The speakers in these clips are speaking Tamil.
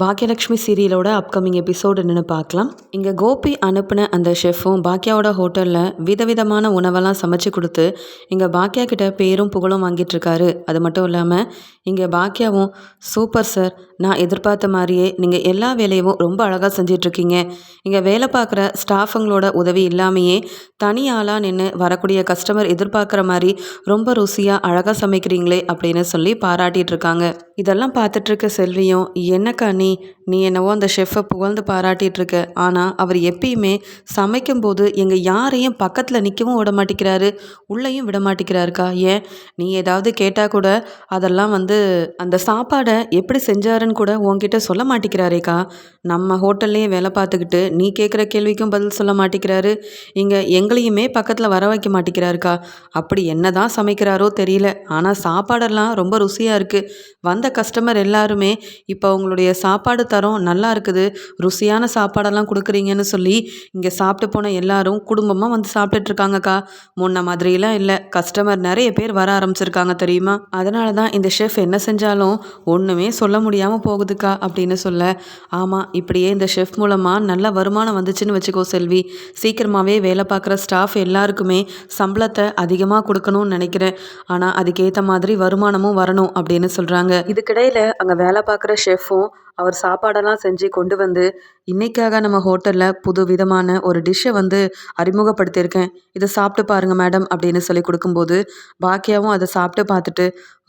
பாக்கியலக்ஷ்மி சீரியலோட அப்கமிங் எபிசோடு என்னென்னு பார்க்கலாம். இங்கே கோபி அனுப்பின அந்த ஷெஃப்பும் பாக்கியாவோட ஹோட்டலில் விதவிதமான உணவெல்லாம் சமைச்சு கொடுத்து இங்கே பாக்கியா கிட்ட பேரும் புகழும் வாங்கிட்டு இருக்காரு. அது மட்டும் இல்லாமல் இங்கே பாக்கியாவும் சூப்பர் சார் நான் எதிர்பார்த்த மாதிரியே நீங்கள் எல்லா வேலையும் ரொம்ப அழகாக செஞ்சிட்ருக்கீங்க இங்கே வேலை பார்க்குற ஸ்டாஃபுங்களோட உதவி இல்லாமையே தனி ஆளாக நின்று வரக்கூடிய கஸ்டமர் எதிர்பார்க்குற மாதிரி ரொம்ப ருசியாக அழகாக சமைக்கிறீங்களே அப்படின்னு சொல்லி பாராட்டிகிட்டு இருக்காங்க. இதெல்லாம் பார்த்துட்ருக்க செல்வியும் என்னக்கா நீ நீ என்னவோ அந்த ஷெஃப்பை புகழ்ந்து பாராட்டிகிட்டு இருக்க ஆனால் அவர் எப்பயுமே சமைக்கும்போது எங்கள் யாரையும் பக்கத்தில் நிற்கவும் விட மாட்டேங்கிறாரு உள்ளேயும் விட மாட்டேங்கிறாருக்கா? ஏன்? நீ ஏதாவது கேட்டால் கூட அதெல்லாம் வந்து அந்த சாப்பாடை எப்படி செஞ்சாருன்னு கூட உன்கிட்ட சொல்ல மாட்டேங்கிறாரேக்கா. நம்ம ஹோட்டல்லையே வேலை பார்த்துக்கிட்டு நீ கேட்குற கேள்விக்கும் பதில் சொல்ல மாட்டேங்கிறாரு. இங்கே எங்களையுமே பக்கத்தில் வர வைக்க மாட்டேங்கிறாருக்கா. அப்படி என்ன தான் சமைக்கிறாரோ தெரியல. ஆனால் சாப்பாடெல்லாம் ரொம்ப ருசியாக இருக்குது வந்த கஸ்டமர் எல்லாருமே இப்போ அவங்களுடைய சாப்பாடு தரோம் நல்லா இருக்குது. ருசியான சாப்பாடெல்லாம் கொடுக்குறீங்கன்னு சொல்லி இங்கே சாப்பிட்டு போன எல்லாரும் குடும்பமாக வந்து சாப்பிட்டுட்ருக்காங்கக்கா முன்ன மாதிரிலாம் இல்லை. கஸ்டமர் நிறைய பேர் வர ஆரம்பிச்சிருக்காங்க தெரியுமா? அதனால தான் இந்த ஷெஃப் என்ன செஞ்சாலும் ஒன்றுமே சொல்ல முடியாமல் போகுதுக்கா அப்படின்னு சொல்ல. ஆமாம் இப்படியே இந்த ஷெஃப் மூலமாக நல்ல வருமானம் வந்துச்சுன்னு வச்சுக்கோ செல்வி. சீக்கிரமாகவே வேலை பார்க்குற ஸ்டாஃப் எல்லாருக்குமே சம்பளத்தை அதிகமாக கொடுக்கணும்னு நினைக்கிறேன். ஆனால் அதுக்கேற்ற மாதிரி வருமானமும் வரணும் அப்படின்னு சொல்கிறாங்க இதுக்கிடையில் அங்கே வேலை பார்க்குற ஷெஃப்பும் அவர் சாப்பாடெல்லாம் செஞ்சு கொண்டு வந்து இன்னைக்காக நம்ம ஹோட்டலில் புது விதமான ஒரு டிஷ்ஷை வந்து அறிமுகப்படுத்தியிருக்கேன். இதை சாப்பிட்டு பாருங்கள் மேடம் அப்படின்னு சொல்லி கொடுக்கும்போது பாக்கியாவும் அதை சாப்பிட்டு பார்த்துட்டு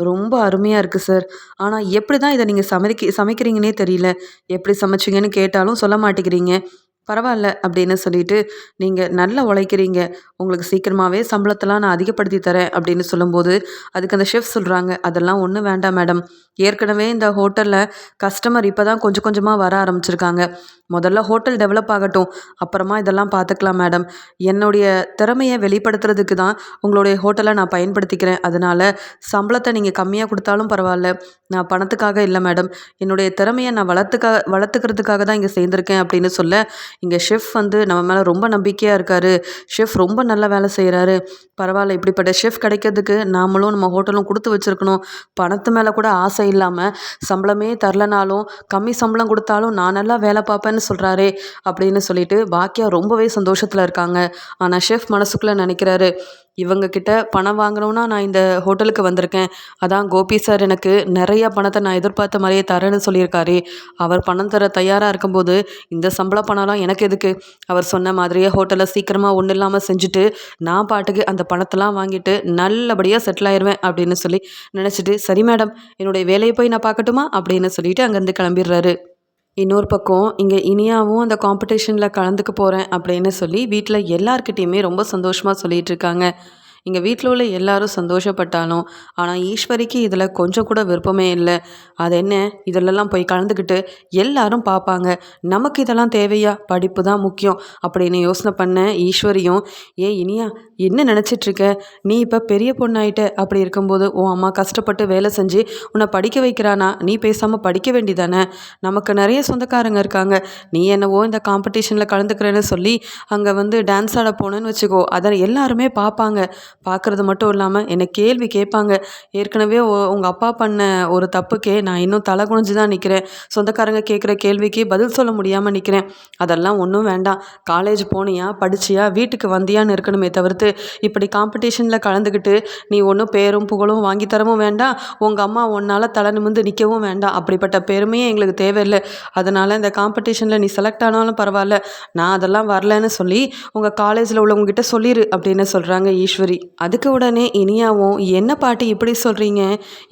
ரொம்ப அருமையாக இருக்குது சார். ஆனால் எப்படி தான் இதை நீங்கள் சமைக்க சமைக்கிறீங்கன்னே தெரியல. எப்படி சமைச்சிங்கன்னு கேட்டாலும் சொல்ல மாட்டேங்கிறீங்க. பரவாயில்ல அப்படின்னு சொல்லிட்டு நீங்கள் நல்லா உழைக்கிறீங்க. உங்களுக்கு சீக்கிரமாகவே சம்பளத்தெல்லாம் நான் அதிகப்படுத்தி தரேன். அப்படின்னு சொல்லும்போது அதுக்கு அந்த ஷெஃப் சொல்கிறாங்க அதெல்லாம் ஒன்றும் வேண்டாம் மேடம். ஏற்கனவே இந்த ஹோட்டலில் கஸ்டமர் இப்போ தான் கொஞ்சம் கொஞ்சமாக வர ஆரம்பிச்சிருக்காங்க. முதல்ல ஹோட்டல் டெவலப் ஆகட்டும் அப்புறமா இதெல்லாம் பார்த்துக்கலாம் மேடம் என்னுடைய திறமையை வெளிப்படுத்துறதுக்கு தான் உங்களுடைய ஹோட்டலை நான் பயன்படுத்திக்கிறேன். அதனால் சம்பளத்தை நீங்கள் கம்மியாக கொடுத்தாலும் பரவாயில்ல. நான் பணத்துக்காக இல்லை மேடம் என்னுடைய திறமையை நான் வளர்த்துக்கா வளர்த்துக்கிறதுக்காக தான் இங்கே சேர்ந்துருக்கேன் அப்படின்னு சொல்ல இங்கே ஷெஃப் வந்து நம்ம மேலே ரொம்ப நம்பிக்கையாக இருக்கார். ஷெஃப் ரொம்ப நல்ல வேலை செய்கிறாரு பரவாயில்ல இப்படிப்பட்ட ஷெஃப் கிடைக்கிறதுக்கு நாமளும் நம்ம ஹோட்டலும் கொடுத்து வச்சுருக்கணும். பணத்து மேலே கூட ஆசை இல்லாமல் சம்பளமே தரலனாலும் கம்மி சம்பளம் கொடுத்தாலும் நான் நல்லா வேலை பார்ப்பேன் பார்ப்பேன்னு சொல்கிறாரே அப்படின்னு சொல்லிட்டு பாக்கியா ரொம்பவே சந்தோஷத்தில் இருக்காங்க. ஆனால் ஷெஃப் மனசுக்குள்ளே நினைக்கிறாரு இவங்க கிட்ட பணம் வாங்கணும்னா நான் இந்த ஹோட்டலுக்கு வந்திருக்கேன். அதான் கோபி சார் எனக்கு நிறைய பணத்தை நான் எதிர்பார்த்த மாதிரியே தரேன்னு சொல்லியிருக்காரு. அவர் பணம் தர தயாராக இருக்கும்போது இந்த சம்பள பணம்லாம் எனக்கு எதுக்கு? அவர் சொன்ன மாதிரியே ஹோட்டலை சீக்கிரமாக ஒன்றும் இல்லாமல் செஞ்சுட்டு நான் பாட்டுக்கு அந்த பணத்தெல்லாம் வாங்கிட்டு நல்லபடியாக செட்டில் ஆயிடுவேன் அப்படின்னு சொல்லி நினச்சிட்டு சரி மேடம் என்னுடைய வேலையை போய் நான் பார்க்கட்டுமா? அப்படின்னு சொல்லிட்டு அங்கேருந்து கிளம்பிடுறாரு. இன்னொரு பக்கம் இங்கே இனியாவும் அந்த காம்படிஷனில் கலந்துக்க போகிறேன் அப்படின்னு சொல்லி வீட்டில் எல்லார்கிட்டேயுமே ரொம்ப சந்தோஷமாக சொல்லிகிட்டு இருக்காங்க. இங்கே வீட்டில் உள்ள எல்லாரும் சந்தோஷப்பட்டாலும் ஆனால் ஈஸ்வரிக்கு இதில் கொஞ்சம் கூட விருப்பமே இல்லை. அது என்ன? இதிலெல்லாம் போய் கலந்துக்கிட்டு எல்லாரும் பார்ப்பாங்க நமக்கு இதெல்லாம் தேவையா? படிப்பு தான் முக்கியம் அப்படின்னு யோசனை பண்ண ஈஸ்வரியும் ஏ இனியா என்ன நினச்சிட்ருக்க? நீ இப்போ பெரிய பொண்ணாயிட்ட அப்படி இருக்கும்போது உன் அம்மா கஷ்டப்பட்டு வேலை செஞ்சு உன்னை படிக்க வைக்கிறானா? நீ பேசாமல் படிக்க வேண்டிதானே? நமக்கு நிறைய சொந்தக்காரங்க இருக்காங்க. நீ என்னவோ இந்த காம்படிஷனில் கலந்துக்கிறேன்னு சொல்லி அங்கே வந்து டான்ஸ் ஆட போனேன்னு வச்சுக்கோ. அதை எல்லாருமே பார்ப்பாங்க பார்க்குறது மட்டும் இல்லாமல் என்னை கேள்வி கேட்பாங்க. ஏற்கனவே உங்கள் அப்பா பண்ண ஒரு தப்புக்கே நான் இன்னும் தலை குனிஞ்சு தான் நிற்கிறேன் சொந்தக்காரங்க கேட்குற கேள்விக்கு பதில் சொல்ல முடியாமல் நிற்கிறேன் அதெல்லாம் ஒன்றும் வேண்டாம். காலேஜ் போனியா? படிச்சியா? வீட்டுக்கு வந்தியான்னு இருக்கணுமே தவிர்த்து இப்படி காம்படிஷனில் கலந்துக்கிட்டு நீ ஒன்றும் பேரும் புகழும் வாங்கி தரவும் வேண்டாம். உங்கள் அம்மா உன்னால் தலை நிமிந்து நிற்கவும் வேண்டாம். அப்படிப்பட்ட பெருமையே எங்களுக்கு தேவையில்லை. அதனால் இந்த காம்படிஷனில் நீ செலக்ட் ஆனாலும் பரவாயில்ல. நான் அதெல்லாம் வரலன்னு சொல்லி உங்கள் காலேஜில் உள்ளவங்ககிட்ட சொல்லிடு அப்படின்னு சொல்கிறாங்க ஈஸ்வரி. அதுக்கு உடனே இனியாவும் என்ன பாட்டி இப்படி சொல்கிறீங்க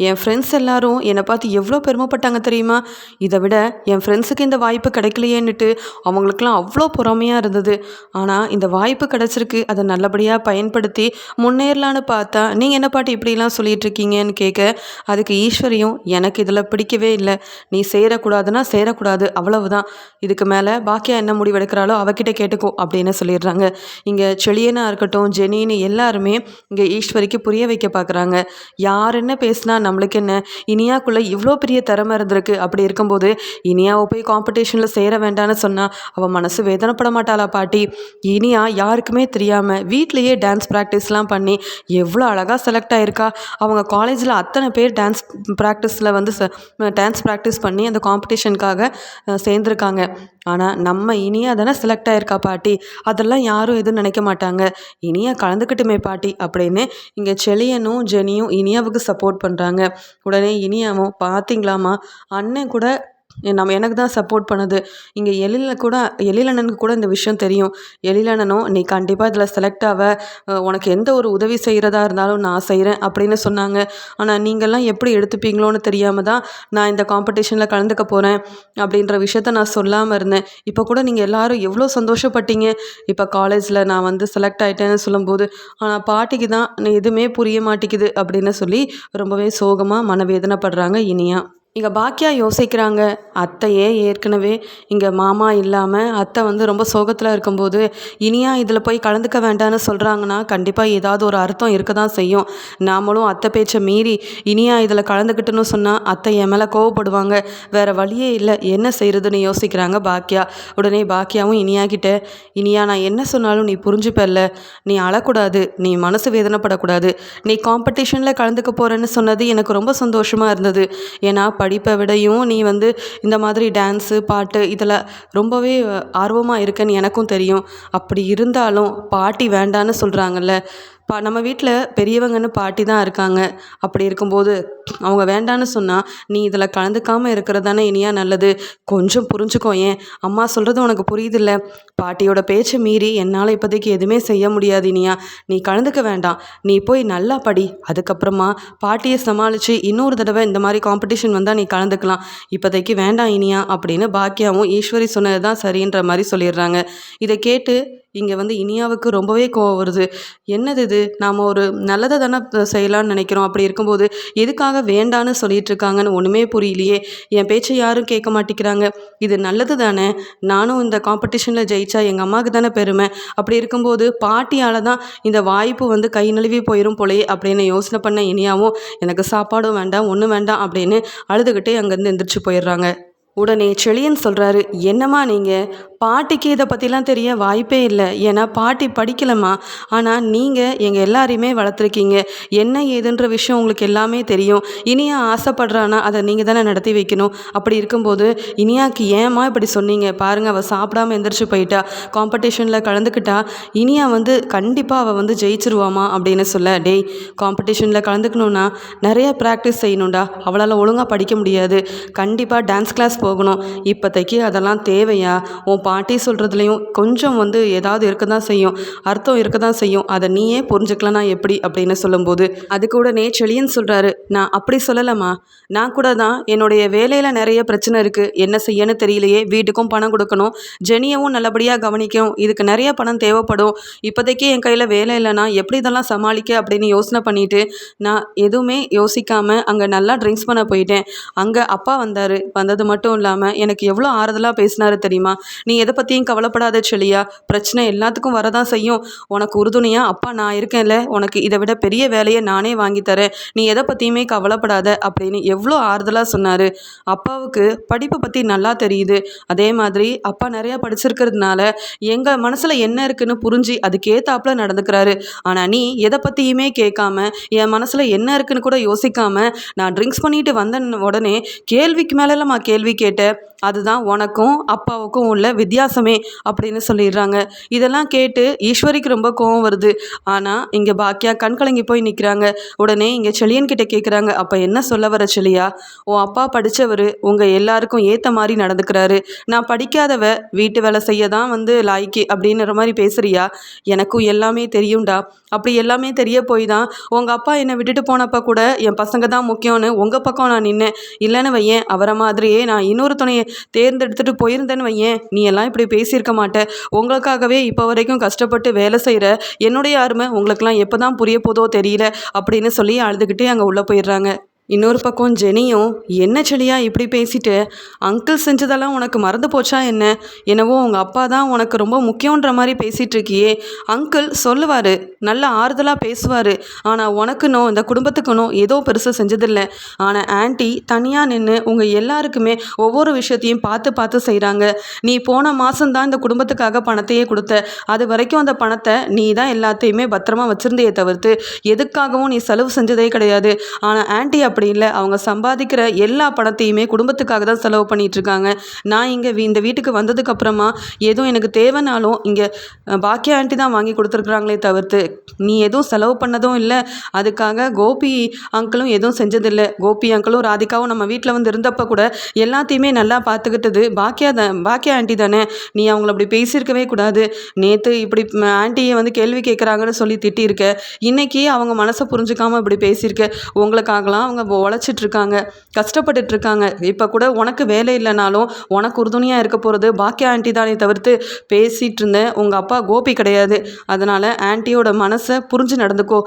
என் ஃப்ரெண்ட்ஸ் எல்லாரும் என்னை பார்த்து எவ்வளோ பெருமைப்பட்டாங்க தெரியுமா? இதை விட என் ஃப்ரெண்ட்ஸுக்கு இந்த வாய்ப்பு கிடைக்கலையேன்னுட்டு அவங்களுக்குலாம் அவ்வளோ பொறாமையாக இருந்தது. ஆனால் இந்த வாய்ப்பு கிடச்சிருக்கு. அதை நல்லபடியாக பயன்படுத்தி முன்னேறலான்னு பார்த்தா நீங்கள் என்ன பாட்டி இப்படிலாம் சொல்லிட்டு இருக்கீங்கன்னு கேட்க அதுக்கு ஈஸ்வரியும் எனக்கு இதில் பிடிக்கவே இல்லை. நீ சேரக்கூடாதுன்னா சேரக்கூடாது அவ்வளவுதான். இதுக்கு மேலே பாக்கியா என்ன முடிவெடுக்கிறாளோ அவகிட்ட கேட்டுக்கோ அப்படின்னு சொல்லிடுறாங்க. இங்கே செளியனாக இருக்கட்டும் ஜெனின்னு எல்லாருமே இங்கே ஈஸ்வரிக்கு புரிய வைக்க பார்க்குறாங்க யார் என்ன பேசுனா நம்மளுக்கு என்ன? இனியாக்குள்ளே இவ்வளோ பெரிய திறமை இருந்திருக்கு. அப்படி இருக்கும்போது இனியாவை போய் காம்படிஷனில் சேர வேண்டாம்னு சொன்னால் அவள் மனசு வேதனைப்பட மாட்டாளா பாட்டி? இனியா யாருக்குமே தெரியாமல் வீட்லேயே வீட்லேயே டான்ஸ் ப்ராக்டிஸ்லாம் பண்ணி எவ்வளோ அழகாக செலக்ட் ஆகிருக்கா அவங்க காலேஜில் அத்தனை பேர் டான்ஸ் ப்ராக்டிஸில் வந்து ச டான்ஸ் ப்ராக்டிஸ் பண்ணி அந்த காம்படிஷனுக்காக சேர்ந்துருக்காங்க. ஆனால் நம்ம இனியா தானே செலக்ட் ஆகிருக்கா பாட்டி? அதெல்லாம் யாரும் எதுவும் நினைக்க மாட்டாங்க. இனியா கலந்துக்கிட்டுமே பாட்டி அப்படின்னு இங்கே செளியனும் ஜெனியும் இனியாவுக்கு சப்போர்ட் பண்ணுறாங்க உடனே இனியாவும் பார்த்தீங்களாமா அண்ணன் கூட நம்ம எனக்கு தான் சப்போர்ட் பண்ணுது. இங்கே எழில கூட எழிலண்ணனுக்கு கூட இந்த விஷயம் தெரியும். எழிலண்ணனும் நீ கண்டிப்பாக இதில் செலக்ட் ஆக உனக்கு எந்த ஒரு உதவி செய்கிறதா இருந்தாலும் நான் செய்கிறேன் அப்படின்னு சொன்னாங்க. ஆனால் நீங்கள்லாம் எப்படி எடுத்துப்பீங்களோன்னு தெரியாமல் தான் நான் இந்த காம்படிஷனில் கலந்துக்க போகிறேன் அப்படின்ற விஷயத்த நான் சொல்லாமல் இருந்தேன். இப்போ கூட நீங்கள் எல்லோரும் எவ்வளோ சந்தோஷப்பட்டீங்க. இப்போ காலேஜில் நான் வந்து செலக்ட் ஆகிட்டேன்னு சொல்லும்போது ஆனால் பாட்டிக்கு தான் எதுவுமே புரிய மாட்டேங்குது அப்படின்னு சொல்லி ரொம்பவே சோகமாக மனவேதனைப்படுறாங்க இனியா. இங்கே பாக்கியா யோசிக்கிறாங்க. அத்தையே ஏற்கனவே இங்கே மாமா இல்லாமல் அத்தை வந்து ரொம்ப சோகத்தில் இருக்கும்போது இனியா இதில் போய் கலந்துக்க வேண்டாம்னு சொல்கிறாங்கன்னா கண்டிப்பாக ஏதாவது ஒரு அர்த்தம் இருக்க தான் செய்யும். நாமளும் அத்தை பேச்சை மீறி இனியா இதில் கலந்துக்கிட்டுன்னு சொன்னால் அத்தை என் மேலே கோவப்படுவாங்க. வேறு வழியே இல்லை. என்ன செய்கிறதுன்னு யோசிக்கிறாங்க பாக்கியா. உடனே பாக்கியாவும் இனியா கிட்ட இனியா நான் என்ன சொன்னாலும் நீ புரிஞ்சுப்பல்ல. நீ அழக்கூடாது. நீ மனசு வேதனைப்படக்கூடாது. நீ காம்படிஷனில் கலந்துக்க போகிறேன்னு சொன்னது எனக்கு ரொம்ப சந்தோஷமாக இருந்தது. ஏன்னா படிப்பை விடையும் நீ வந்து இந்த மாதிரி டான்ஸு பாட்டு இதில் ரொம்பவே ஆர்வமாக இருக்கேன்னு எனக்கும் தெரியும். அப்படி இருந்தாலும் பாட்டி வேண்டான்னு சொல்கிறாங்கல்ல பா நம்ம வீட்டில் பெரியவங்கன்னு பாட்டி தான் இருக்காங்க. அப்படி இருக்கும்போது அவங்க வேண்டான்னு சொன்னால் நீ இதில் கலந்துக்காமல் இருக்கிறது தானே இனியா நல்லது. கொஞ்சம் புரிஞ்சுக்கோ ஏன்? அம்மா சொல்கிறது உனக்கு புரியுதில்ல. பாட்டியோட பேச்சை மீறி என்னால் இப்போதைக்கு எதுவுமே செய்ய முடியாது இனியா. நீ கலந்துக்க வேண்டாம். நீ போய் நல்லா படி. அதுக்கப்புறமா பாட்டியை சமாளித்து இன்னொரு தடவை இந்த மாதிரி காம்படிஷன் வந்தால் நீ கலந்துக்கலாம். இப்போதைக்கு வேண்டாம் இனியா அப்படின்னு பாக்கியாவும் ஈஸ்வரி சொன்னது தான் சரின்ற மாதிரி சொல்லிடுறாங்க. இதை கேட்டு இங்கே வந்து இனியாவுக்கு ரொம்பவே கோவம் வருது. என்னது இது? நாம் ஒரு நல்லதை தானே செய்யலான்னு நினைக்கிறோம். அப்படி இருக்கும்போது எதுக்காக வேண்டான்னு சொல்லிட்டு இருக்காங்கன்னு ஒன்றுமே புரியலையே. என் பேச்சை யாரும் கேட்க மாட்டேங்கிறாங்க. இது நல்லது தானே? நானும் இந்த காம்படிஷனில் ஜெயிச்சா எங்கள் அம்மாவுக்கு தானே பெருமை? அப்படி இருக்கும்போது பாட்டியால் தான் இந்த வாய்ப்பு வந்து கை நழுவி போயிடும் போலயே அப்படின்னு யோசனை பண்ண இனியாவும் எனக்கு சாப்பாடும் வேண்டாம் ஒன்றும் வேண்டாம் அப்படின்னு அழுதுகிட்டே அங்கேருந்து எந்திரிச்சு போயிடுறாங்க. உடனே செழியன் சொல்கிறாரு என்னம்மா நீங்கள் பாட்டிக்கு இதை பற்றிலாம் தெரிய வாய்ப்பே இல்லை. ஏன்னா பாட்டி படிக்கலம்மா. ஆனால் நீங்கள் எங்கள் எல்லாரையுமே வளர்த்துருக்கீங்க. என்ன ஏதுன்ற விஷயம் உங்களுக்கு எல்லாமே தெரியும். இனியா ஆசைப்படுறானா அதை நீங்கள் தானே நடத்தி வைக்கணும். அப்படி இருக்கும்போது இனியாக்கு ஏமா இப்படி சொன்னீங்க? பாருங்கள் அவள் சாப்பிடாம எந்திரிச்சு போயிட்டா. காம்படிஷனில் கலந்துக்கிட்டா. இனியா வந்து கண்டிப்பாக அவள் வந்து ஜெயிச்சிருவாமா அப்படின்னு சொல்ல டேய் காம்படிஷனில் கலந்துக்கணுன்னா நிறைய ப்ராக்டிஸ் செய்யணும்டா. அவளால் ஒழுங்காக படிக்க முடியாது. கண்டிப்பாக டான்ஸ் கிளாஸ் போகணும். இப்போதைக்கு அதெல்லாம் தேவையா? உன் பாட்டி சொல்கிறதுலையும் கொஞ்சம் வந்து ஏதாவது இருக்க தான் செய்யும். அர்த்தம் இருக்க தான் செய்யும். அதை நீயே புரிஞ்சுக்கலனா எப்படி அப்படின்னு சொல்லும்போது அது கூட செழியன் சொல்கிறாரு நான் அப்படி சொல்லலைம்மா. நான் கூட தான் என்னுடைய வேலையில் நிறைய பிரச்சனை இருக்குது என்ன செய்யன்னு தெரியலையே. வீட்டுக்கும் பணம் கொடுக்கணும். ஜெனியவும் நல்லபடியாக கவனிக்கணும் இதுக்கு நிறைய பணம் தேவைப்படும். இப்போதைக்கு என் கையில் வேலை இல்லைனா எப்படி இதெல்லாம் சமாளிக்க? அப்படின்னு யோசனை பண்ணிவிட்டு நான் எதுவுமே யோசிக்காமல் அங்கே நல்லா ட்ரிங்க்ஸ் பண்ண போயிட்டேன். அங்கே அப்பா வந்தார். வந்தது மட்டும் மட்டும் இல்லாமல் எனக்கு எவ்வளோ ஆறுதலாக பேசினாரு தெரியுமா? நீ எதை பற்றியும் கவலைப்படாத செளியா பிரச்சனை எல்லாத்துக்கும் வரதான் செய்யும். உனக்கு உறுதுணையாக அப்பா நான் இருக்கேன்ல. உனக்கு இதை விட பெரிய வேலையை நானே வாங்கி தரேன். நீ எதை பற்றியுமே கவலைப்படாத அப்படின்னு எவ்வளோ ஆறுதலாக சொன்னார். அப்பாவுக்கு படிப்பை பற்றி நல்லா தெரியுது. அதே மாதிரி அப்பா நிறையா படிச்சிருக்கிறதுனால எங்கள் மனசில் என்ன இருக்குன்னு புரிஞ்சு அதுக்கேத்தாப்புல நடந்துக்கிறாரு. ஆனால் நீ எதை பற்றியுமே கேட்காம என் மனசில் என்ன இருக்குன்னு கூட யோசிக்காமல் நான் ட்ரிங்க்ஸ் பண்ணிட்டு வந்த உடனே கேள்விக்கு மேலெல்லாம் கேள்வி கேட்ட அதுதான் உனக்கும் அப்பாவுக்கும் உள்ள வித்தியாசமே அப்படின்னு சொல்லிடுறாங்க. இதெல்லாம் கேட்டு ஈஸ்வரிக்கு ரொம்ப கோவம் வருது. ஆனால் இங்கே பாக்கியா கண் கலங்கி போய் நிற்கிறாங்க உடனே இங்கே செழியன் கிட்ட கேட்குறாங்க அப்போ என்ன சொல்ல வர செளியா உன் அப்பா படித்தவர் உங்கள் எல்லாருக்கும் ஏற்ற மாதிரி நடந்துக்கிறாரு. நான் படிக்காதவ வீட்டு வேலை செய்ய தான் வந்து லாய்க்கு அப்படின்ற மாதிரி பேசுறியா? எனக்கும் எல்லாமே தெரியும்டா. அப்படி எல்லாமே தெரிய போய் தான் உங்கள் அப்பா என்னை விட்டுட்டு போனப்போ கூட என் பசங்க தான் முக்கியம்னு உங்கள் பக்கம் நான் நின்னேன். இல்லைன்னு வையேன் அவரை மாதிரியே நான் இன்னொரு துணையை தேர்ந்தெடுத்துட்டு போயிருந்தேன்னு வையேன். நீ எல்லாம் இப்படி பேசியிருக்க மாட்டேன் உங்களுக்காகவே இப்போ வரைக்கும் கஷ்டப்பட்டு வேலை செய்கிற என்னுடைய அருமை உங்களுக்கெல்லாம் எப்போ தான் புரிய போதோ தெரியல அப்படின்னு சொல்லி அழுதுகிட்டே அங்கே உள்ளே போயிடுறாங்க. இன்னொரு பக்கம் ஜெனியும் என்ன செடியா இப்படி பேசிட்டு? அங்கிள் செஞ்சதெல்லாம் உனக்கு மறந்து போச்சா என்ன? என்னவோ உங்கள் அப்பா தான் உனக்கு ரொம்ப முக்கியன்ற மாதிரி பேசிகிட்டு இருக்கியே. அங்கிள் சொல்லுவார் நல்ல ஆறுதலாக பேசுவார். ஆனால் உனக்குனோ இந்த குடும்பத்துக்குனோ ஏதோ பெருசாக செஞ்சதில்லை. ஆனால் ஆன்ட்டி தனியாக நின்று உங்கள் எல்லாருக்குமே ஒவ்வொரு விஷயத்தையும் பார்த்து பார்த்து செய்கிறாங்க நீ போன மாதம்தான் இந்த குடும்பத்துக்காக பணத்தையே கொடுத்த. அது வரைக்கும் அந்த பணத்தை நீ தான் எல்லாத்தையுமே பத்திரமா வச்சுருந்தையே தவிர்த்து எதுக்காகவும் நீ செலவு செஞ்சதே கிடையாது. ஆனால் ஆன்ட்டி அப்படி இல்லை. அவங்க சம்பாதிக்கிற எல்லா பணத்தையுமே குடும்பத்துக்காக தான் செலவு பண்ணிட்டு இருக்காங்க நான் இங்கே இந்த வீட்டுக்கு வந்ததுக்கு அப்புறமா எதுவும் எனக்கு தேவைனாலும் இங்கே பாக்கியா ஆண்டி தான் வாங்கி கொடுத்துருக்குறாங்களே தவிர்த்து நீ எதுவும் செலவு பண்ணதும் இல்லை. அதுக்காக கோபி அங்கிளும் எதுவும் செஞ்சதில்லை. கோபி அங்கிளும் ராதிகாவும் நம்ம வீட்டில் வந்து இருந்தப்போ கூட எல்லாத்தையுமே நல்லா பார்த்துக்கிட்டது. பாக்கியா தான் பாக்கியா ஆண்டி தானே. நீ அவங்கள அப்படி பேசியிருக்கவே கூடாது. நேற்று இப்படி ஆண்டியை வந்து கேள்வி கேட்குறாங்கன்னு சொல்லி திட்டியிருக்க. இன்னைக்கு அவங்க மனசை புரிஞ்சுக்காமல் இப்படி பேசியிருக்க. உங்களுக்காகலாம் அவங்க உழைச்சிட்டு இருக்காங்க கஷ்டப்பட்டுட்டு இருக்காங்க இப்போ கூட உனக்கு வேலை இல்லைனாலும் உனக்கு உறுதுணையாக இருக்க போகிறது பாக்கியா ஆண்டி தானே தவிர்த்து பேசிகிட்டு இருந்தேன் உங்கள் அப்பா கோபி கிடையாது. அதனால் ஆண்டியோட மனசை புரிஞ்சு நடந்துக்கோ.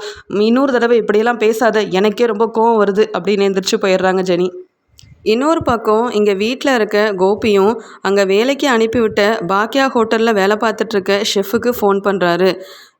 இன்னொரு தடவை இப்படியெல்லாம் பேசாத. எனக்கே ரொம்ப கோவம் வருது அப்படின்னு எந்திரிச்சு போயிடுறாங்க ஜெனி. இன்னொரு பக்கம் இங்கே வீட்டில் இருக்க கோபியும் அங்கே வேலைக்கு அனுப்பிவிட்ட பாக்கியா ஹோட்டலில் வேலை பார்த்துட்ருக்க ஷெஃபுக்கு ஃபோன் பண்ணுறாரு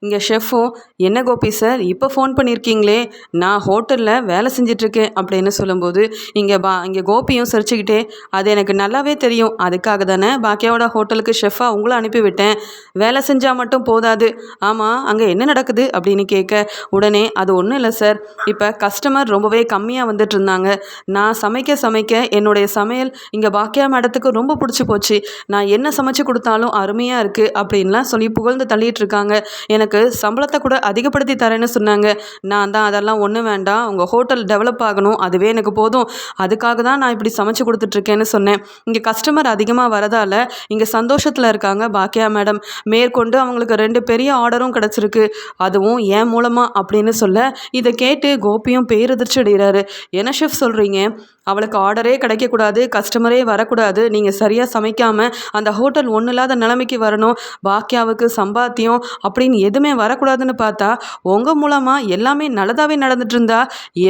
இங்கே ஷெஃப்பும் என்ன கோபி சார்? இப்போ ஃபோன் பண்ணியிருக்கீங்களே நான் ஹோட்டலில் வேலை செஞ்சிட்ருக்கேன் அப்படின்னு சொல்லும்போது இங்கே பா இங்கே கோபியும் சிரிச்சுக்கிட்டே அது எனக்கு நல்லாவே தெரியும். அதுக்காக தானே பாக்கியாவோட ஹோட்டலுக்கு ஷெஃபாக உங்களை அனுப்பிவிட்டேன். வேலை செஞ்சால் மட்டும் போதாது. ஆமாம் அங்கே என்ன நடக்குது? அப்படின்னு கேட்க உடனே அது ஒன்றும் இல்லை சார். இப்போ கஸ்டமர் ரொம்பவே கம்மியாக வந்துட்டு இருந்தாங்க நான் சமைக்க சமைக்க என்னுடைய சமையல் இங்கே பாக்கியா மேடத்துக்கு ரொம்ப பிடிச்சி போச்சு. நான் என்ன சமைச்சு கொடுத்தாலும் அருமையாக இருக்குது அப்படின்லாம் சொல்லி புகழ்ந்து தள்ளிட்டு இருக்காங்க எனக்கு எனக்கு சம்பளத்தை கூட அதிகப்படுத்தி தரேன்னு சொன்னாங்க. நான் தான் அதெல்லாம் ஒன்றும் வேண்டாம். உங்கள் ஹோட்டல் டெவலப் ஆகணும். அதுவே எனக்கு போதும். அதுக்காக தான் நான் இப்படி சமைச்சு கொடுத்துட்ருக்கேன்னு சொன்னேன். இங்கே கஸ்டமர் அதிகமாக வரதால் இங்கே சந்தோஷத்தில் இருக்காங்க பாக்கியா மேடம். மேற்கொண்டு அவங்களுக்கு ரெண்டு பெரிய ஆர்டரும் கிடச்சிருக்கு. அதுவும் ஏன் மூலமாக அப்படின்னு சொல்ல இதை கேட்டு கோபியும் பேரதிர்ச்சி அடைகிறாரு. என்ன ஷெஃப் சொல்கிறீங்க அவளுக்கு ஆர்டரே கிடைக்கக்கூடாது கஸ்டமரே வரக்கூடாது. நீங்கள் சரியாக சமைக்காமல் அந்த ஹோட்டல் ஒன்றும் இல்லாத நிலைமைக்கு வரணும். பாக்கியாவுக்கு சம்பாத்தியம் அப்படின்னு எதுவுமே வரக்கூடாதுன்னு பார்த்தா உங்கள் மூலமாக எல்லாமே நல்லதாகவே நடந்துட்டு இருந்தா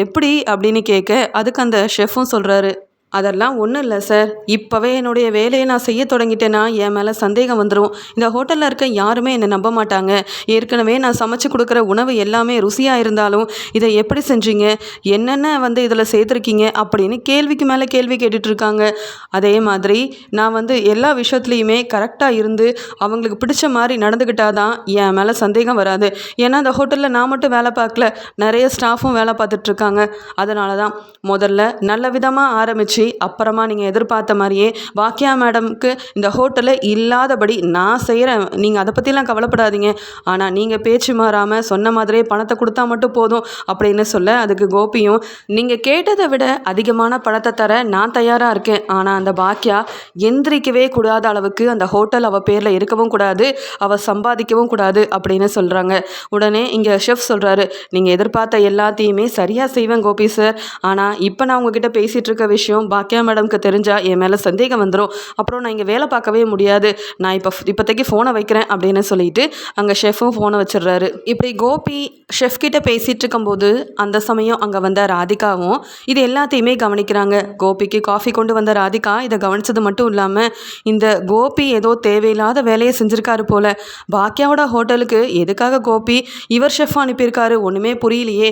எப்படி அப்படின்னு கேட்க அதுக்கு அந்த ஷெஃபும் சொல்கிறாரு அதெல்லாம் ஒன்றும் இல்லை சார் இப்போவே என்னுடைய வேலையை நான் செய்ய தொடங்கிட்டேன்னா என் மேலே சந்தேகம் வந்துடும் இந்த ஹோட்டலில் இருக்க யாருமே என்னை நம்ப மாட்டாங்க. ஏற்கனவே நான் சமைச்சு கொடுக்குற உணவு எல்லாமே ருசியாக இருந்தாலும் இதை எப்படி செஞ்சீங்க? என்னென்ன வந்து இதில் சேர்த்துருக்கீங்க? அப்படின்னு கேள்விக்கு மேலே கேள்வி கேட்டுட்ருக்காங்க அதே மாதிரி நான் வந்து எல்லா விஷயத்துலையுமே கரெக்டாக இருந்து அவங்களுக்கு பிடிச்ச மாதிரி நடந்துக்கிட்டால் தான் என் மேலே சந்தேகம் வராது. ஏன்னா அந்த ஹோட்டலில் நான் மட்டும் வேலை பார்க்கல. நிறைய ஸ்டாஃபும் வேலை பார்த்துட்ருக்காங்க அதனால தான் முதல்ல நல்ல விதமாக ஆரம்பித்து போச்சு. அப்புறமா நீங்கள் எதிர்பார்த்த மாதிரியே வாக்கியா மேடம்க்கு இந்த ஹோட்டலில் இல்லாதபடி நான் செய்கிறேன் நீங்கள் அதை பற்றிலாம் கவலைப்படாதீங்க. ஆனால் நீங்கள் பேச்சு மாறாமல் சொன்ன மாதிரியே பணத்தை கொடுத்தா மட்டும் போதும் அப்படின்னு சொல்ல அதுக்கு கோபியும். நீங்கள் கேட்டதை விட அதிகமான பணத்தை தர நான் தயாராக இருக்கேன். ஆனால் அந்த பாக்கியா எந்திரிக்கவே கூடாத அளவுக்கு அந்த ஹோட்டல் அவள் பேரில் இருக்கவும் கூடாது. அவள் சம்பாதிக்கவும் கூடாது அப்படின்னு சொல்கிறாங்க உடனே இங்கே ஷெஃப் சொல்கிறாரு நீங்கள் எதிர்பார்த்த எல்லாத்தையுமே சரியாக செய்வேன் கோபி சார். ஆனால் இப்போ நான் உங்ககிட்ட பேசிகிட்டு இருக்க விஷயம் பாக்கியா மேடம்க்கு தெரிஞ்சால் என் மேலே சந்தேகம் வந்துடும் அப்புறம் நான் இங்கே வேலை பார்க்கவே முடியாது. நான் இப்போ இப்போதைக்கு ஃபோனை வைக்கிறேன் அப்படின்னு சொல்லிட்டு அங்கே ஷெஃபும் ஃபோனை வச்சிடுறாரு. இப்படி கோபி ஷெஃப் கிட்ட பேசிகிட்டு இருக்கும்போது அந்த சமயம் அங்கே வந்த ராதிகாவும் இது எல்லாத்தையுமே கவனிக்கிறாங்க. கோபிக்கு காஃபி கொண்டு வந்த ராதிகா இதை கவனித்தது மட்டும் இல்லாமல் இந்த கோபி ஏதோ தேவையில்லாத வேலையை செஞ்சுருக்காரு போல். பாக்கியாவோட ஹோட்டலுக்கு எதுக்காக கோபி? இவர் ஷெஃப் அனுப்பியிருக்காரு. ஒன்றுமே புரியலையே.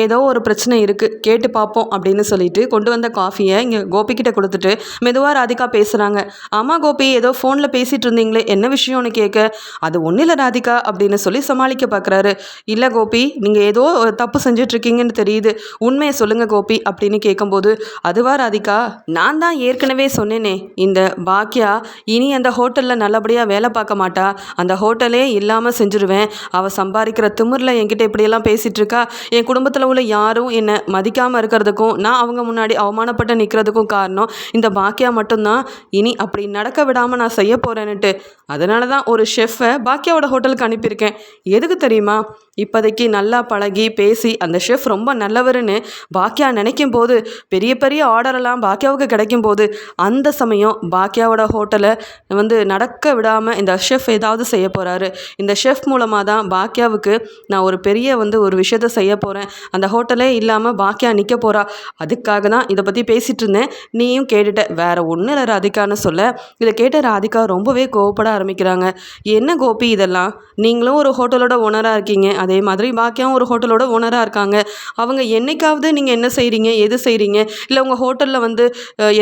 ஏதோ ஒரு பிரச்சனை இருக்குது கேட்டு பார்ப்போம் அப்படின்னு சொல்லிட்டு கொண்டு வந்த காஃபியை இங்கே கோபிக்கிட்ட கொடுத்துட்டு மெதுவாக ராதிகா பேசுகிறாங்க ஆமாம் கோபி ஏதோ ஃபோனில் பேசிகிட்டு இருந்தீங்களே என்ன விஷயம்னு கேட்க? அது ஒன்றும் இல்லை ராதிகா அப்படின்னு சொல்லி சமாளிக்க பார்க்குறாரு இல்லை கோபி நீங்கள் ஏதோ தப்பு செஞ்சிட்ருக்கீங்கன்னு தெரியுது. உண்மையை சொல்லுங்கள் கோபி அப்படின்னு கேட்கும்போது அதுவா ராதிகா நான் தான் ஏற்கனவே சொன்னேனே இந்த பாக்கியா இனி அந்த ஹோட்டலில் நல்லபடியாக வேலை பார்க்க மாட்டா. அந்த ஹோட்டலே இல்லாமல் செஞ்சுருவேன். அவள் சம்பாதிக்கிற திமிரில் என்கிட்ட இப்படியெல்லாம் பேசிகிட்டு இருக்கா என் குடும்பத்தில் உள்ள யாரும் என்னை மதிக்காமல் இருக்கிறதுக்கும் நான் அவங்க முன்னாடி அவமானப்பட்டு நிற்கிற இருக்கிறதுக்கும் காரணம் இந்த பாக்கியா மட்டும்தான். இனி அப்படி நடக்க விடாமல் நான் செய்ய போகிறேன்னுட்டு அதனால தான் ஒரு ஷெஃப்பை பாக்கியாவோட ஹோட்டலுக்கு அனுப்பியிருக்கேன். எதுக்கு தெரியுமா? இப்போதைக்கு நல்லா பழகி பேசி அந்த ஷெஃப் ரொம்ப நல்லவருன்னு பாக்கியா நினைக்கும் போது பெரிய பெரிய ஆர்டரெல்லாம் பாக்கியாவுக்கு கிடைக்கும் போது அந்த சமயம் பாக்கியாவோட ஹோட்டலை வந்து நடக்க விடாமல் இந்த ஷெஃப் ஏதாவது செய்ய போகிறாரு இந்த ஷெஃப் மூலமாக தான் பாக்கியாவுக்கு நான் ஒரு பெரிய வந்து ஒரு விஷயத்த செய்ய போகிறேன் அந்த ஹோட்டலே இல்லாமல் பாக்கியா நிற்க போகிறா அதுக்காக தான் இதை பற்றி பேசிகிட்டு இருந்தேன். நீயும் கேட்டுட்ட வேறு ஒன்றும் இல்லை ராதிகான்னு சொல்ல. இதை கேட்ட ராதிகா ரொம்பவே கோவப்பட ஆரம்பிக்கிறாங்க. என்ன கோபி இதெல்லாம்? நீங்களும் ஒரு ஹோட்டலோட ஓனராக இருக்கீங்க. அதே மாதிரி பாக்கியாவும் ஒரு ஹோட்டலோட ஓனராக இருக்காங்க. அவங்க என்னைக்காவது நீங்கள் என்ன செய்கிறீங்க எது செய்கிறீங்க இல்லை உங்கள் ஹோட்டலில் வந்து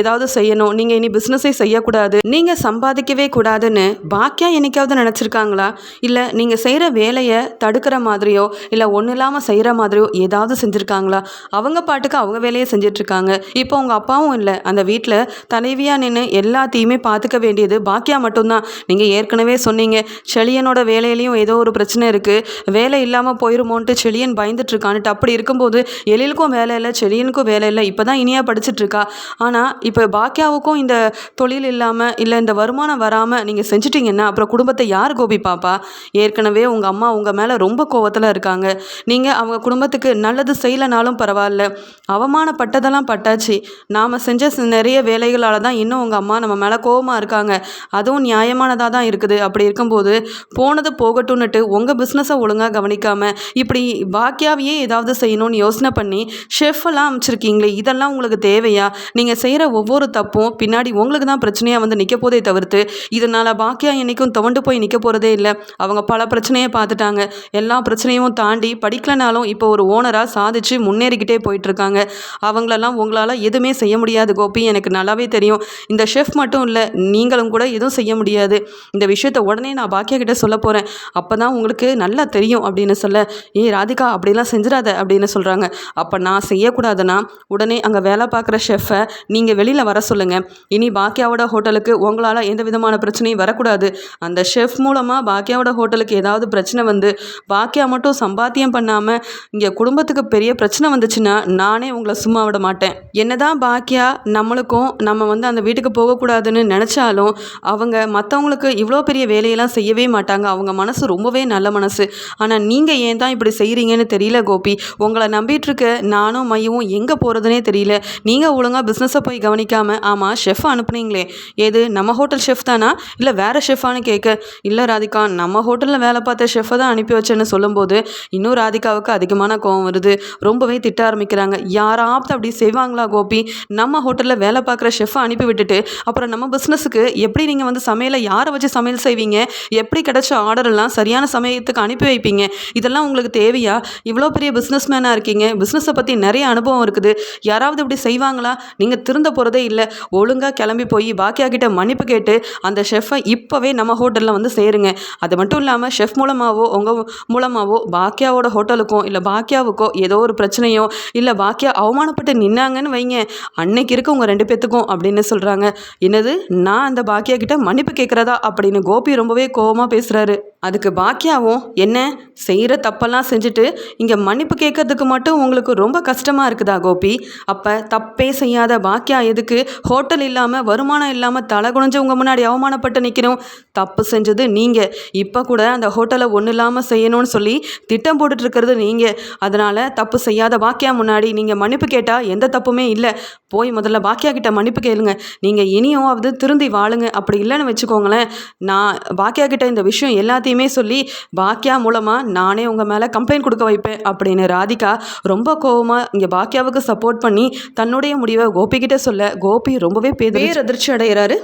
ஏதாவது செய்யணும். நீங்கள் இனி பிஸ்னஸே செய்யக்கூடாது. நீங்கள் சம்பாதிக்கவே கூடாதுன்னு பாக்கியா என்னைக்காவது நினச்சிருக்காங்களா? இல்லை நீங்கள் செய்கிற வேலையை தடுக்கிற மாதிரியோ இல்லை ஒன்றும் இல்லாமல் செய்கிற மாதிரியோ ஏதாவது செஞ்சுருக்காங்களா? அவங்க பாட்டுக்கு அவங்க வேலையை செஞ்சிட்ருக்காங்க. இப்போ உங்கள் அப்பாவும் இல்லை. அந்த வீட்டில் தலைவியாக நின்று எல்லாத்தையுமே பார்த்துக்க வேண்டியது பாக்கியா மட்டும்தான். நீங்கள் ஏற்கனவே சொன்னீங்க. செழியனோட வேலையிலையும் ஏதோ ஒரு பிரச்சனை இருக்குது வேலை இல்லாமல் போயிருமோன்ட்டு செழியன் பயந்துட்டு இருக்கான்ட்டு அப்படி இருக்கும்போது எழிலுக்கும் வேலை இல்லை செழியனுக்கும் வேலை இல்லை. இப்போ தான் இனியாக படிச்சுட்டு இருக்கா ஆனால் இப்போ பாக்கியாவுக்கும் இந்த தொழில் இல்லாமல் இல்லை இந்த வருமானம் வராமல் நீங்கள் செஞ்சிட்டிங்கன்னா அப்புறம் குடும்பத்தை யார் கோபி பாப்பா ஏற்கனவே உங்கள் அம்மா உங்கள் மேலே ரொம்ப கோவத்தில் இருக்காங்க. நீங்கள் அவங்க குடும்பத்துக்கு நல்லது செய்யலைனாலும் பரவாயில்ல. அவமானப்பட்டதெல்லாம் பட்டாச்சு. நாம் செஞ்ச நிறைய வேலைகளால் தான் இன்னும் உங்கள் அம்மா நம்ம மேலே கோவமாக இருக்காங்க. அதுவும் நியாயமானதாக தான் இருக்குது. அப்படி இருக்கும்போது போனது போகட்டும்னுட்டு உங்கள் பிஸ்னஸை ஒழுங்காக கவனிக்காமல் இப்படி பாக்கியாவையே ஏதாவது செய்யணும்னு யோசனை பண்ணி ஷெஃப் அமைச்சிருக்கீங்களே இதெல்லாம் உங்களுக்கு தேவையா? நீங்கள் செய்கிற ஒவ்வொரு தப்பும் பின்னாடி உங்களுக்கு தான் பிரச்சனையாக வந்து நிற்க போதே தவிர்த்து இதனால் பாக்கியா என்றைக்கும் துவண்டு போய் நிற்க போகிறதே இல்லை. அவங்க பல பிரச்சனையை பார்த்துட்டாங்க. எல்லா பிரச்சனையும் தாண்டி படிக்கலனாலும் இப்போ ஒரு ஓனராக சாதிச்சு முன்னேறிக்கிட்டே போயிட்டுருக்காங்க. அவங்களெல்லாம் உங்களால் எதுவுமே செய்ய முடியாது கோபி. எனக்கு நல்லாவே தெரியும். இந்த ஷெஃப் மட்டும் இல்லை நீங்களும் கூட எதுவும் செய்ய முடியாது. இந்த விஷயத்த உடனே நான் பாக்கியா கிட்டே சொல்ல போகிறேன் அப்போ தான் உங்களுக்கு நல்லா தெரியும் அப்படின்னு சொல்ல ஏய் ராதிகா அப்படிலாம் செஞ்சிடாத அப்படின்னு சொல்கிறாங்க அப்போ நான் செய்யக்கூடாதுன்னா உடனே அங்கே வேலை பார்க்குற ஷெஃப்பை நீங்கள் வெளியில் வர சொல்லுங்கள் இனி பாக்கியாவோட ஹோட்டலுக்கு உங்களால் எந்த விதமான பிரச்சனையும் வரக்கூடாது. அந்த ஷெஃப் மூலமாக பாக்கியாவோட ஹோட்டலுக்கு ஏதாவது பிரச்சனை வந்து பாக்கியா மட்டும் சம்பாத்தியம் பண்ணாமல் இங்கே குடும்பத்துக்கு பெரிய பிரச்சனை வந்துச்சுன்னா நானே உங்களை சும்மா விட மாட்டேன். என்னதான் பாக்கியா நம்மளுக்கும் நம்ம வந்து அந்த வீட்டுக்கு போகக்கூடாதுன்னு நினச்சாலும் அவங்க மற்றவங்களுக்கு இவ்வளோ பெரிய வேலையெல்லாம் செய்யவே மாட்டாங்க. அவங்க மனசு ரொம்பவே நல்ல மனசு. ஆனால் நீ நீங்கள் ஏன் தான் இப்படி செய்கிறீங்கன்னு தெரியல கோபி. உங்களை நம்பிட்டுருக்க நானும் மையவும் எங்கே போகிறதுனே தெரியல. நீங்கள் ஒழுங்காக பிஸ்னஸை போய் கவனிக்காமல் ஆமாம் ஷெஃப் அனுப்புனீங்களே. ஏது நம்ம ஹோட்டல் ஷெஃப் தானா? இல்லை வேறு ஷெஃபான்னு கேட்க இல்லை ராதிகா நம்ம ஹோட்டலில் வேலை பார்த்த ஷெஃபை தான் அனுப்பி வச்சேன்னு சொல்லும்போது இன்னும் ராதிகாவுக்கு அதிகமான கோவம் வருது. ரொம்பவே திட்ட ஆரம்பிக்கிறாங்க. யாராவது அப்படி செய்வாங்களா கோபி? நம்ம ஹோட்டலில் வேலை பார்க்குற ஷெஃபை அனுப்பி விட்டுட்டு அப்புறம் நம்ம பிஸ்னஸுக்கு எப்படி நீங்கள் வந்து சமையலை யாரை வச்சு சமையல் செய்வீங்க? எப்படி கிடைச்ச ஆர்டர் எல்லாம் சரியான சமயத்துக்கு அனுப்பி வைப்பீங்க? இதெல்லாம் உங்களுக்கு தேவையா? இவ்வளோ பெரிய பிஸ்னஸ் மேனாக இருக்கீங்க பிஸ்னஸை பற்றி நிறைய அனுபவம் இருக்குது. யாராவது இப்படி செய்வாங்களா? நீங்கள் திருந்த போகிறதே இல்லை. ஒழுங்காக கிளம்பி போய் பாக்கியா கிட்ட மன்னிப்பு கேட்டு அந்த ஷெஃப்பை இப்போவே நம்ம ஹோட்டலில் வந்து சேருங்க. அது மட்டும் இல்லாமல் ஷெஃப் மூலமாகவோ உங்கள் மூலமாகவோ பாக்கியாவோட ஹோட்டலுக்கும் இல்லை பாக்கியாவுக்கோ ஏதோ ஒரு பிரச்சனையோ இல்லை பாக்கியா அவமானப்பட்டு நின்னாங்கன்னு வைங்க. அன்னைக்கு இருக்க உங்கள் ரெண்டு பேத்துக்கும் அப்படின்னு சொல்கிறாங்க என்னது? நான் அந்த பாக்கியா கிட்ட மன்னிப்பு கேட்குறதா அப்படின்னு கோபி ரொம்பவே கோவமாக பேசுகிறாரு அதுக்கு பாக்கியாவும் என்ன? செய்கிற தப்பெல்லாம் செஞ்சுட்டு இங்கே மன்னிப்பு கேட்கறதுக்கு மட்டும் உங்களுக்கு ரொம்ப கஷ்டமாக இருக்குதா கோபி? அப்போ தப்பே செய்யாத பாக்கியா எதுக்கு? ஹோட்டல் இல்லாமல் வருமானம் இல்லாமல் தலை குனிஞ்சு உங்கள் முன்னாடி அவமானப்பட்டு நிற்கணும் தப்பு செஞ்சது நீங்கள் இப்போ கூட அந்த ஹோட்டலை ஒன்றும் இல்லாமல் செய்யணும்னு சொல்லி திட்டம் போட்டுட்ருக்கிறது நீங்கள் அதனால் தப்பு செய்யாத பாக்கியா முன்னாடி நீங்கள் மன்னிப்பு கேட்டால் எந்த தப்புமே இல்லை. போய் முதல்ல பாக்கியா கிட்ட மன்னிப்பு கேளுங்க. நீங்கள் இனியும் அது திருந்தி வாழுங்க. அப்படி இல்லைன்னு வச்சுக்கோங்களேன். நான் பாக்கியா கிட்ட இந்த விஷயம் எல்லாத்தையுமே சொல்லி பாக்கியா மூலமாக நான் நானே உங்கள் மேலே கம்ப்ளைண்ட் கொடுக்க வைப்பேன் அப்படின்னு ராதிகா ரொம்ப கோவமாக இங்கே பாக்கியாவுக்கு சப்போர்ட் பண்ணி தன்னுடைய முடிவை கோபி சொல்ல கோபி ரொம்பவே பேர் அதிர்ச்சி அடைகிறாரு